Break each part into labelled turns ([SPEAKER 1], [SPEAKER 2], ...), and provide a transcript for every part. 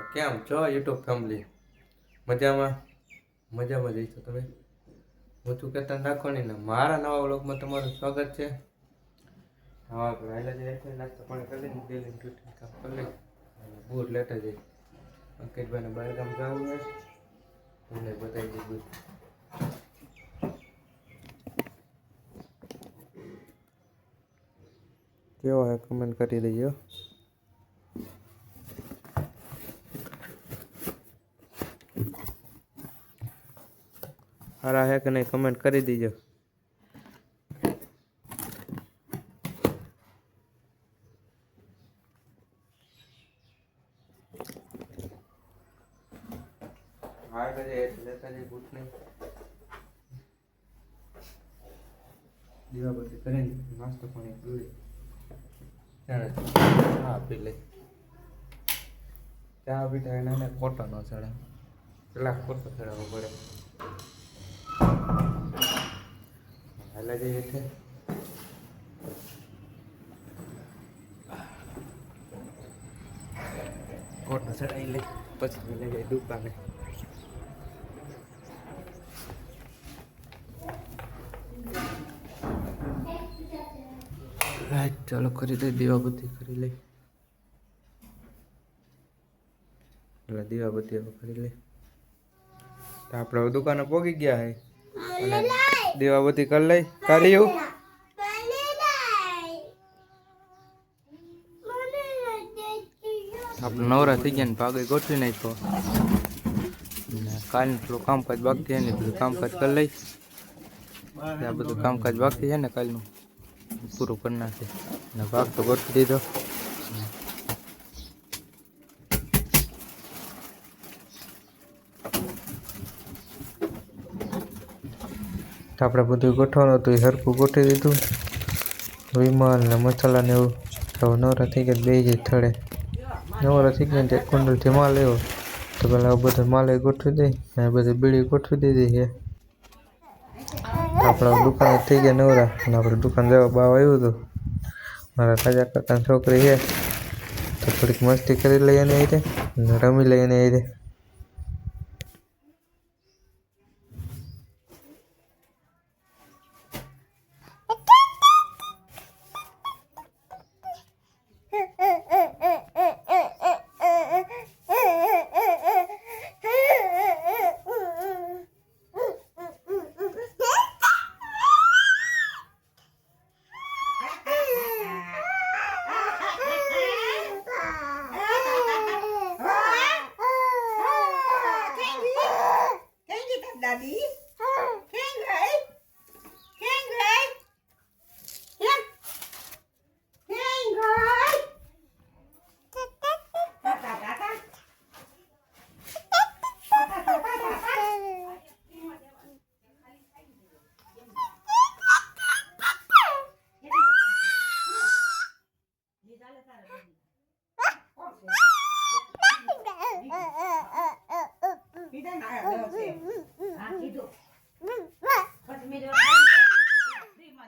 [SPEAKER 1] તો કેમ છો યુટ્યુબ ફેમિલી? મજામાં? મજામાં જઈશો તમે? છું કેતન રાખવાની ને મારા નવા વ્લોગમાં તમારું સ્વાગત છે. હા આપણે હાલે જઈએ નાસ્તો પાણી કરી લઈને ડેલી ડ્યુટી કામ કરી લઈ અને બૂટ લેતા જઈ અંકિતભાઈને બહાર ગામ જવું હોય. તમને બતાવી દઈ બૂટ. કેવો હે કમેન્ટ કરી દેજો. સારા હે કે નહીં કમેન્ટ કરી દીજો. હા એટલે એટલે લેતા જે બૂટ નહીં દીવાબત્તી કરીને નાસ્તો પાણી પી લે ત્યારે હા પી લે ચા પીતા એને ખોટો ન ચડે. પેલા કોટો ચડાવવો પડે. હાલે જઈએ છે ખોટો ચડાવી લે પછી લઈ જાય દુકાને રાઈટ ચાલો કરી દઈ દીવાબત્તી કરી લઈ એટલે દીવાબત્તી હવે કરી લઈ તો આપણે હવે દુકાને પહોંચી ગયા હે અને બધી કરી લઈ. કર્યું? આપણે નવરા થઈ ગયા ને ભાગે ગોઠવી નાખ્યો. ને કાલનું થોડું કામકાજ બાકી છે ને બધું કામકાજ કરી લઈ. આ બધું કામકાજ બાકી છે ને કાલનું. પૂરું કરી નાખે ને ભાગ તો ગોઠવી દીધો. તો આપણે બધું ગોઠવવાનું હતું, એ હરખું ગોઠવી દીધું. વિમલ ને મસાલા ને એવું. તો નવરા થઈ ગયા બે જ થડે. નવરા થઈ ગયા ત્યાં કુંડલથી માલ આવ્યો. તો પેલા બધો માલ એ ગોઠવી દઈ અને બધી બીડી ગોઠવી દીધી છે. આપણા દુકાને થઈ ગયા નવરા, અને આપણે દુકાન જવા બાવ આવ્યું હતું. મારા રાજા કાકાની છોકરી છે. તો થોડીક મસ્તી કરી લઈએ ને રીતે રમી લઈએ ને રીતે.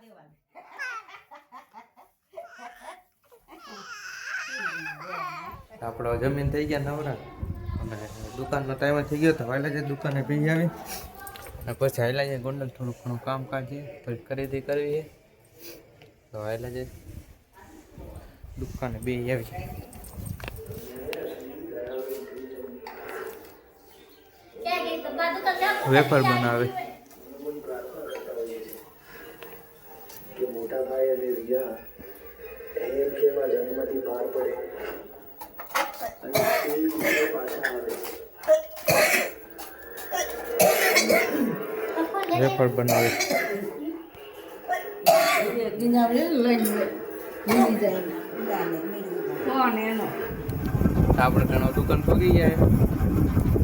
[SPEAKER 2] Dewan.
[SPEAKER 1] આપણો જમીન થઈ ગયા નવરા. અને દુકાનનો ટાઈમ થઈ ગયો તો વહેલા જે દુકાને પી આવી. અને પછી હાલ્યા જાય ગોંડલ થોડું ઘણું કામકાજ છે થોડી ખરીદી કરવી છે. તો હાલ્યા જાય દુકાને બે આવી. વેફર બનાવે.
[SPEAKER 3] કે મોટા ભાઈ અને રિયા એમ કે જન્મથી પાર પડે. અને તે પાછા આવે.
[SPEAKER 1] વેફર બનાવે. આપણે ઘણો દુકાન પગી ગયા.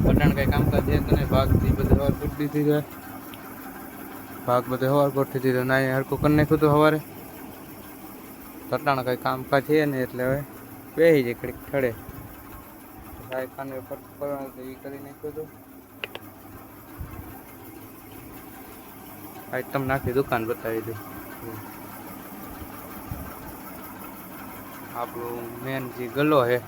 [SPEAKER 1] પટાણ કઈ કામકાજ છે તો નહીં ભાગથી બધે હવાર ગોઠવી દીધી ભાગ બધે હવાર ગોઠવી દીધો ના અહીં હરખું કરી નાખ્યું હતું સવારે તટાણ કઈ કામકાજ છે ને એટલે હવે બેસી જાય ઘડીક ઠડે. સાહેબ ખાને કરવાનું એ કરી નાખ્યું હતું આઈટમ નાખી દુકાન બતાવી દે આપણું મેન જે ગલો છે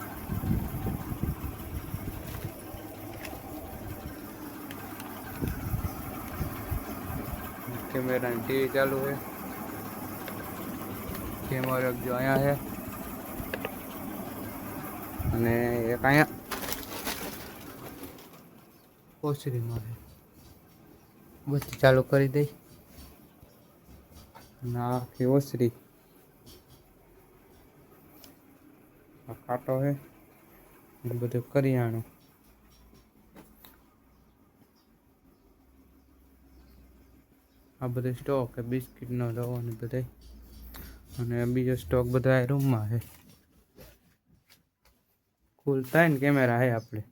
[SPEAKER 1] કેમેરા ટીવી ચાલુ છે કેમેરો જો અહીંયા છે. અને એક અહીંયા. ઓસરીમાં છે. બધી ચાલુ કરી દઈ. અને આખી ઓસરી. કાંટો છે. બધું બધું કરિયાણું આ બધો સ્ટોક છે બિસ્કિટનો રવો ને બધે. અને બીજો સ્ટોક બધા રૂમમાં છે કુલ ત્રણ કેમેરા છે આપણે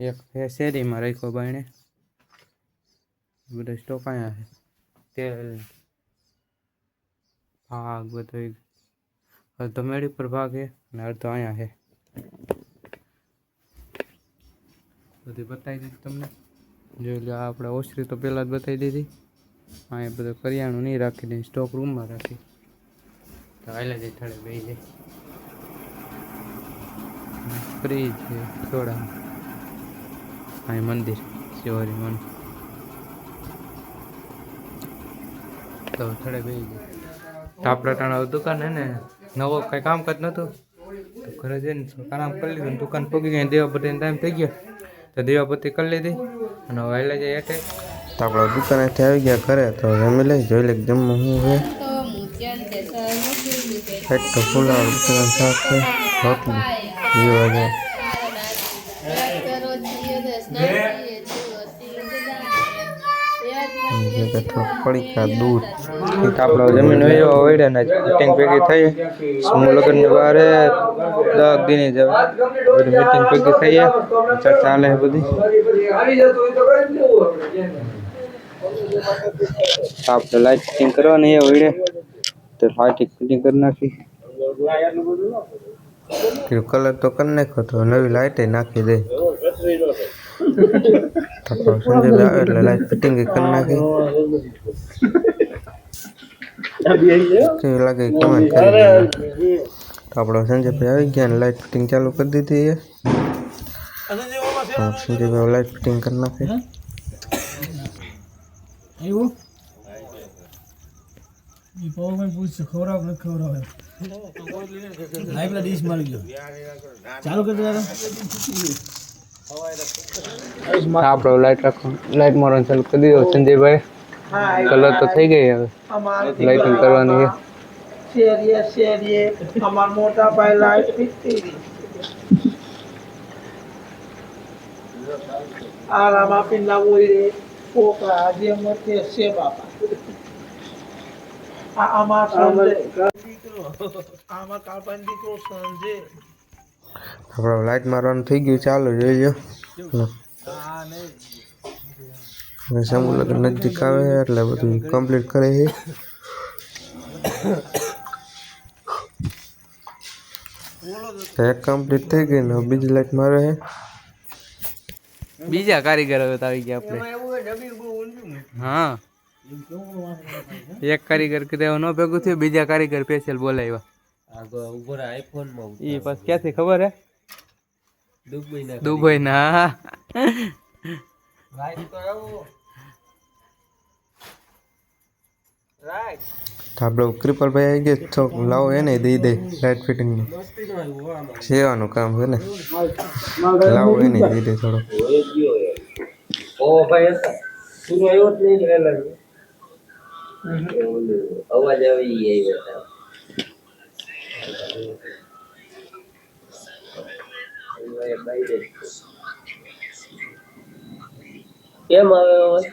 [SPEAKER 1] એક છે શેરીમાં રાખ્યો બાયણે. બધો સ્ટોક અહીંયા છે તેલ, ભાગ બધો એક અડધો મેળી પર ભાગ છે અને અડધો અહીંયા છે બધી બતાવી દીધી તમને? જોઈ લો આપણે ઓસરી તો પહેલાં જ બતાવી દીધી. અહીંયા બધું કરિયાણું નહીં રાખી દઈ સ્ટોક રૂમમાં રાખી. તો આયલા જઈ થડે બે જાય. ફ્રીજ છે, થોડા. અહીં મંદિર શિવારી મન તો થડે બે જાય આપણે ટાણા દુકાન હે ને, નવો કઈ કામકાજ નહોતું તો ઘરે જઈને કામ કરી લીધું દુકાન પગી ગઈ દેવાપતિનો ટાઈમ થઈ ગયો. તો દેવાપતિ કરી લીધી અને હવે એટલે જાય એટલે તો આપણે દુકાનેથી આવી ગયા ઘરે, તો જમી લઈ જોઈ લે જમવું શું છે. પેટ તો ફૂલાવ બટાકાનું શાક છે રોટલી જીવા છે. જે કે થોડુંક પડીકા દૂધ. એક આપણો જમીન હોય ઓઈડે ને મીટિંગ ભેગી થઈ સમૂહ લગ્નની વારે દસ દિની જ બધી મીટિંગ ભેગી થઈ ચર્ચા ચાલે છે બધી. આપણે લાઈટ ફિટિંગ કરવાની છે ઓઈડે તો લાઈટ ફિટિંગ કરી નાખી. કલર તો કરી નાખ્યો તો નવી લાઈટ નાખી દે. તો સંજય આવે એટલે લાઈટ ફિટિંગ કરી નાખી. કેવી લાગે કમેન્ટ કરી દેજો. તો આપણો સંજયભાઈ આવી ગયા ને લાઈટ ફિટિંગ ચાલુ કરી દીધી છે. તો સંજયભાઈ લાઈટ ફિટિંગ કરી નાખી.
[SPEAKER 4] આવ્યો એ પવન પૂછશે ખવડાવ કે નથી ખવડાવે લાઈ પેલા ડીશ મારી ગયો. ચાલુ કરી દેવા
[SPEAKER 1] આપણો લાઈટ રાખો. લાઈટ મારવાનું ચાલુ કરી દીધો સંજયભાઈ કલર તો થઈ ગઈ હવે. લાઇટિંગ કરવાની છે.
[SPEAKER 5] શેરીએ શેરીએ અમાર મોટા ભાઈ લાઈટ ફીટતી આરામ આપીને લાવવું રે છોકરા જે મતે છે બાપા. આ અમાર સંજય. આમાં કાપન દીકરો સંજય.
[SPEAKER 1] આપણો લાઇટ મારવાનું થઈ ગયું ચાલુ જોઈ લો હવે સમૂહ લગ્ન નજીક આવે છે એટલે બધું કમ્પ્લીટ કરે છે તો એક કમ્પ્લીટ થઈ ગઈ ને હવે બીજી લાઈટ મારે છે બીજા કારીગર હવે તો આવી ગયા આપણે હા એક કારીગર કીધે ન ભેગું થયું બીજા કારીગર સ્પેશિયલ બોલાવ્યા ઈ બસ ક્યાંથી ખબર હે દુબઈ ના તો આપણે કૃપાલભાઈ આવી ગયો. તો લાવો એને દઈ દે લાઇટ ફિટિંગનું સેવાનું કામ છે ને. લાવો એને દઈ દે થોડો.
[SPEAKER 6] અવાજ આવી આવ્યો કેમ આવે અવાજ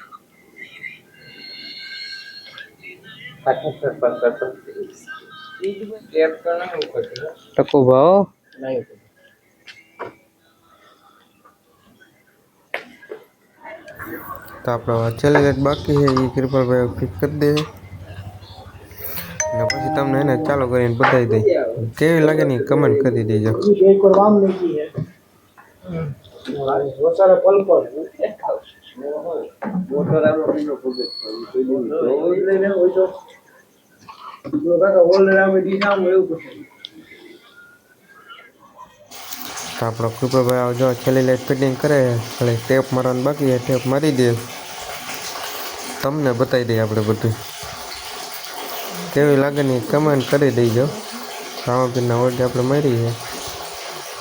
[SPEAKER 1] ટકો ભાવ તો આપણો છેલ્લી લાઈટ બાકી છે એ કૃપાલભાઈ ફિટ કરી દે ને પછી તમને એને ચાલુ કરીને બતાવી દઈ કેવી લાગે ને કમેન્ટ કરી દેજો તો આપણો કૃપાભાઈ આવજો, છેલ્લી લાઈટ ફિટિંગ કરે, ખાલી ટેપ મારવાનું બાકી ટેપ મારી દે. તમને બતાવી દઈએ આપણે બધું. કેવી લાગે ને કમેન્ટ કરી દેજો. રામાપીરના ઓર્ડર આપણે મારીએ.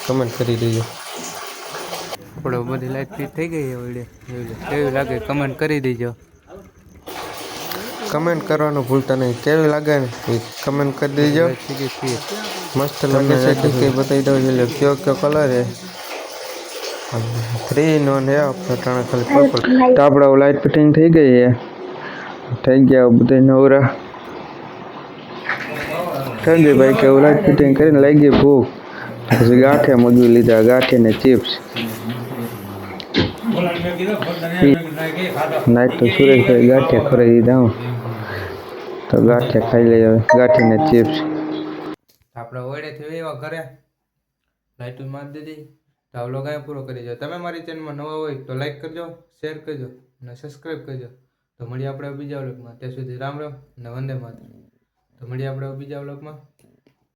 [SPEAKER 1] કમેન્ટ કરી દેજો. આપણે બધી લાઈટ ફિટ થઈ ગઈ છે ઓર્ડર કેવી લાગે? કમેન્ટ કરી દેજો. કમેન્ટ કરવાનું ભૂલતા નહીં. કેવી લાગે? ને એ કમેન્ટ કરી દેજો. મસ્ત લાગે છે કે બતાવી દઉં એટલે કયો કયો કલર છે? થ્રી નોન હે આપણે ત્રણ ખાલી પર્પલ તો આપણે લાઈટ ફિટિંગ થઈ ગઈ છે. થઈ ગયા બધા નવરા. થઈ ગઈ ભાઈ કે લાઈટ ફિટિંગ કરીને લઈ ગઈ ભૂખ. પછી ગાંઠિયા મજૂર લીધા ગાંઠિયા ને ચિપ્સ નાઈટ તો સુરેશભાઈ ગાંઠિયા ખોરાઈ દીધા, હું. તો ગાંઠિયા ખાઈ લઈએ હવે. ગાંઠિયા ને ચિપ્સ આપણે ઓળેથી એવા ઘરે. લાઈટ મારી દીધી. તો આ વ્લોગ પૂરો કરી દો. તમે મારી ચેનલમાં નવા હોય તો લાઈક કરજો શેર કરજો અને સબસ્ક્રાઈબ કરજો. તો મળીએ આપણે બીજા વ્લોગમાં ત્યાં સુધી રામ રામ અને વંદે માતરમ. તો મળીએ આપણે બીજા વ્લોગમાં